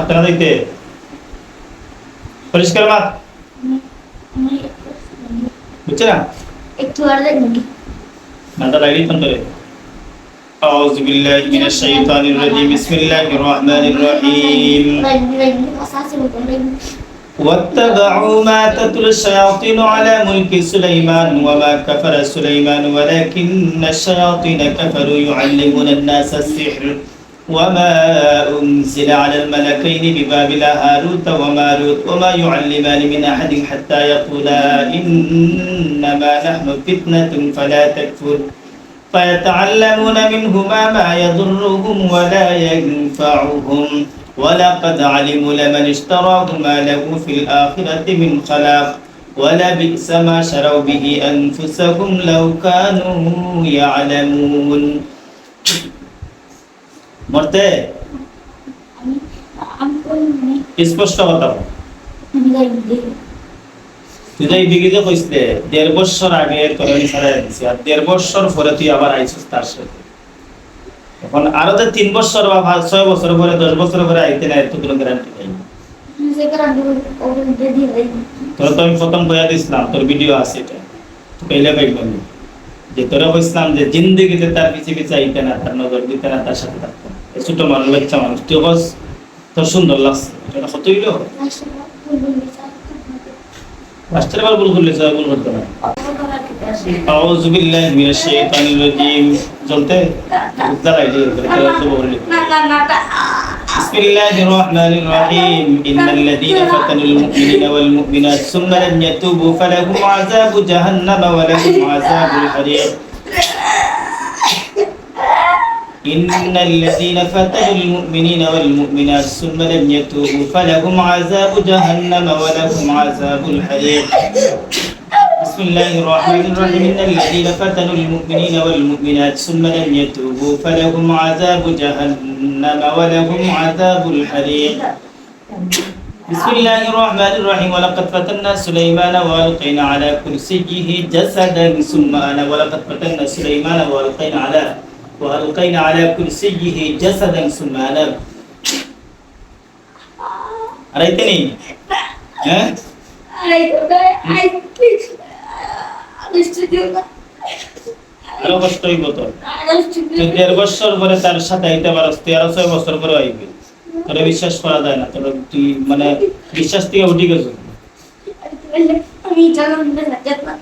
సంతకదైతే పరిష్కారమా వచ్చారా మళ్ళీ రైడీ أعوذ بالله من الشيطان الرجيم. بسم الله الرحمن الرحيم. واتبعوا ما تتلو الشياطين على ملك سليمان وما كفر سليمان ولكن الشياطين كفروا يعلمون الناس السحر. وما أنزل على الملكين ببابل هاروت وماروت وما يعلمان من أحد حتى يقولا إنما نحن فتنة فلا تكفر فيتعلمون منهما ما يضرهم ولا ينفعهم ولقد علموا لمن اشتراه ما له في الآخرة من خلاق ولبئس ما شروا به أنفسهم لو كانوا يعلمون মরতে? স্পষ্ট কথা তুই কইছিলে দেড় বছর আগে তোর ছাড়াই দিছি, আর দেড় বছর পরে তুই আবার আইছিস তার সাথে। এখন আরও তিন বছর বা পাঁচ, ছয় বছর পরে, দশ বছর পরে আইতে না এত কোনো গ্যারান্টি নাই। তোর তো আমি প্রথম বয়া দিছিলাম, তোর ভিডিও আছে এটা। পেলে পাইলাম যে তোরা কইছিলাম যে জিন্দগিতে তার পিছে পিছে আইতে না, তার নজর দিতে না, তার সাথে থাকতে। ছোট মানুষ বাচ্চা মানুষ তুই কস তোর সুন্দর লাগছে এটা কত হইল রাষ্ট্রের বার ভুল করলে ভুল করতে না أعوذ بالله من الشيطان الرجيم جلتے ذرا یہ بسم الله الرحمن الرحيم إن الذين فتنوا المؤمنين والمؤمنات ثم لم يتوبوا فلهم عذاب جهنم ولهم عذاب الحريق إن الذين فتنوا المؤمنين والمؤمنات ثم لم يتوبوا فلهم عذاب جهنم ولهم عذاب الحريق. بسم الله الرحمن الرحيم. إن الذين فتنوا المؤمنين والمؤمنات ثم لم يتوبوا فلهم عذاب جهنم ولهم عذاب الحريق. بسم الله الرحمن الرحيم. ولقد فتنا سليمان والقينا على كرسيه جسدا ثم أنا ولقد فتنا سليمان والقينا على والقينا على كرسيه جسدا ثم انا أريتني ها আরো কষ্ট হইব তো তুই দেড় বছর পরে তার সাথে আইতে পারস তেরো ছয় বছর পরে আইবে তোরা বিশ্বাস করা যায় না তোরা তুই মানে বিশ্বাস থেকে উঠি গেছো আমি জানাম না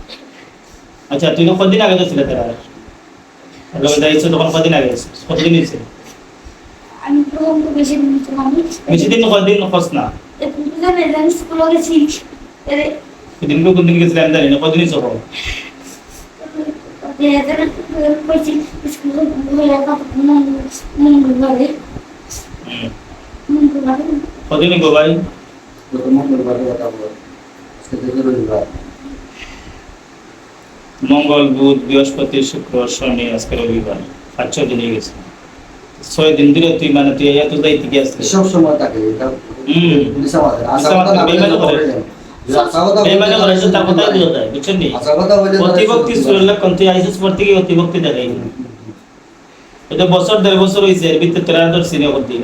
আচ্ছা তুই তো কদিন আগে তো ছিলে তারা লোকে দাঁড়িয়েছো তখন কদিন আগে? কতদিন হয়েছে? আমি তো বেশি দিন বেশি দিন কদিন খোঁজ না? স্কুলে গেছি। সেদিন কোন দিন গেছিলাম জানি না হয়ে মঙ্গলবারে মঙ্গলবারে কদিনই গো ভাই? মঙ্গলবারে কথা বলো আজকে থেকে রবিবার মঙ্গল বুধ বৃহস্পতি শুক্র শনি আজকে রবিবার। পাঁচ ছয় দিন হয়ে গেছে। ছয় দিন দিলে তুই মানে তুই এত দায়িত্ব কি আসছিস সব সময় থাকে অতিভক্তি দেখাই। এটা বছর দেড় বছর হয়েছে এর ভিতরে তোরা তোর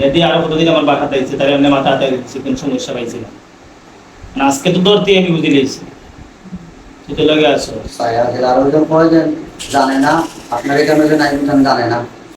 এদি আরও কতদিন আমার বাসা তাইছে তার এমনি মাথা হাতে কোন সমস্যা পাইছে না। না আজকে তো ধরতে আমি বুঝি যে জানে না? আপনার এখানে নাই জানে না।